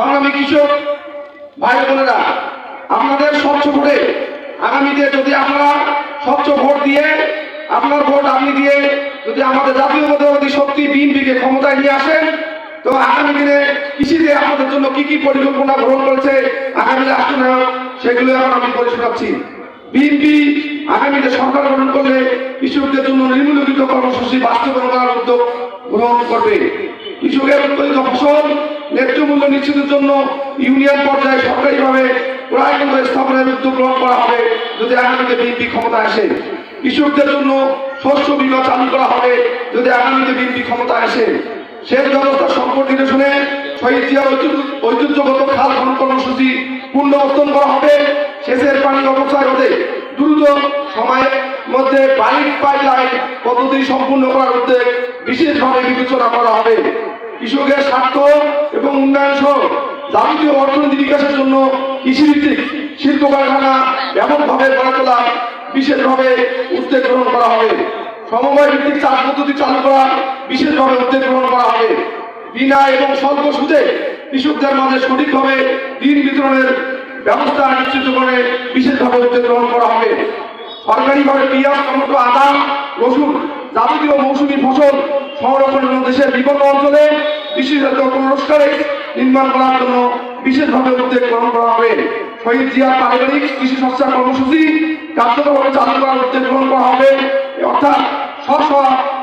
সংগ্রামী কৃষক ভাই বোনেরা, আপনাদের স্বচ্ছ ভোটে আগামীতে যদি আপনারা স্বচ্ছ ভোট দিয়ে আপনার ভোট আপনি দিয়ে যদি আমাদের জাতীয় মধ্যবর্তী শক্তি বিএনপিকে ক্ষমতায় নিয়ে আসেন, তো আগামী দিনে কৃষিতে আপনাদের জন্য কি কি পরিকল্পনা গ্রহণ করেছে আগামী রাষ্ট্রনায়ক সেগুলো এখন আমি বলে শোনাচ্ছি। বিএনপি আগামীতে সরকার গঠন করলে কৃষকদের জন্য নিম্নলিখিত কর্মসূচি বাস্তবায়ন করার উদ্যোগ গ্রহণ করবে। কৃষকের উৎপাদিত ফসল ন্যায্য মূল্য নিশ্চিতের জন্য ইউনিয়ন পর্যায়ে সরকারিভাবে ক্রয় কেন্দ্র স্থাপনের উদ্যোগ গ্রহণ করা হবে যদি আগামীতে বিএনপি ক্ষমতা আসে। কৃষকদের জন্য শস্য বীমা চালু করা হবে যদি আগামীতে বিএনপি ক্ষমতা আসে। সেচ ব্যবস্থা সংকট নিরসনে শহীদ ঐতিহ্যগত খাল খনন কর্মসূচি পুনর্বর্তন করা হবে। সেচের পানি অপচয় রোধে দ্রুত সময়ের মধ্যে পাইপ পাইপলাইন পদ্ধতি সম্পূর্ণ করার উদ্যোগ বিশেষভাবে বিবেচনা করা হবে। কৃষকের স্বার্থ এবং উন্নয়ন সহ যাবতীয় অর্থনীতি বিকাশের জন্য কৃষিভিত্তিক শিল্প কারখানা ব্যাপকভাবে গড়ে তোলা, বিশেষভাবে উদ্যোগ গ্রহণ করা হবে। সমবায় ভিত্তিক চাষ পদ্ধতি চালু করা বিশেষভাবে উদ্যোগ গ্রহণ করা হবে। বিনা এবং স্বল্প সুদে কৃষকদের মাঝে সঠিকভাবে ঋণ বিতরণের ব্যবস্থা নিশ্চিত করে বিশেষভাবে উদ্যোগ গ্রহণ করা হবে। সরকারিভাবে পেঁয়াজ, টমেটো, আদা, রসুন যাবতীয় মৌসুমী ফসল সংরক্ষণের জন্য দেশের বিভিন্ন অঞ্চলে। বিশেষত পুরস্কারে নির্মাণ করার জন্য বিশেষভাবে উদ্যোগ গ্রহণ করা হবে। শহীদ জিয়া পারিবারিক কৃষি সংস্থা কর্মসূচি কার্যকরভাবে চালু করার উদ্যোগ গ্রহণ করা হবে। অর্থাৎ স্ব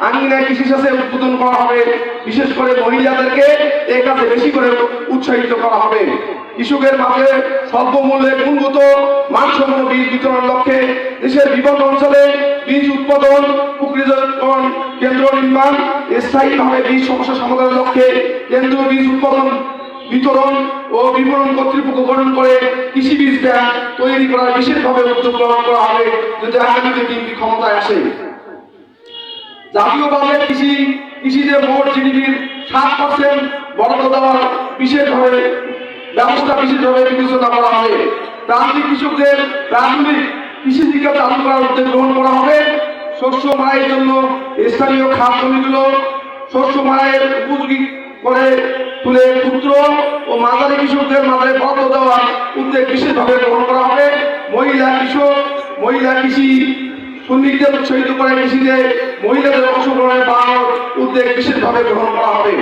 আঙ্গিনায় কৃষি চাষে উদ্বোধন করা হবে। বিশেষ করে মহিলাদেরকে এই কাজে বেশি করে উৎসাহিত করা হবে। কৃষকের মাঝে স্বল্প মূল্যে গুণগত মানসম্পন্ন বীজ বিতরণ লক্ষ্যে দেশের বিভিন্ন অঞ্চলে বীজ উৎপাদন প্রক্রিয়াকরণ কেন্দ্র নির্মাণ, স্থায়ীভাবে বীজ সমস্যা সমাধানের লক্ষ্যে কেন্দ্রীয় বীজ উৎপাদন, বিতরণ ও বিপণন কর্তৃপক্ষ গঠন করে কৃষি বীজ ব্যাংক তৈরি করার বিশেষভাবে উদ্যোগ গ্রহণ করা হবে যদি আগামীতে বিএনপি ক্ষমতায় আসে। জাতীয়ভাবে কৃষি, কৃষিতে মোট জিডিপির সাত পার্সেন্ট বরাদ্দ দেওয়ার বিশেষভাবে, ব্যবস্থা বিশেষভাবে বিবেচনা করা হবে। প্রান্তিক কৃষকদের প্রাথমিক কৃষি শিক্ষা চালু করার উদ্যোগ গ্রহণ করা হবে। শস্য মায়ের জন্য স্থানীয় খাদ জমিগুলো শস্য মারাইয়ের উপযোগী করে তুলে ক্ষুদ্র ও মাদারি কৃষকদের মাদারে বরাদ্দ দেওয়ার উদ্যোগ বিশেষভাবে গ্রহণ করা হবে। মহিলা কৃষক, মহিলা কৃষি সৈনিকদের উৎসাহিত করে কৃষিতে মহিলাদের অংশগ্রহণের বাড়ানোর উদ্যোগ বিশেষভাবে গ্রহণ করা হবে।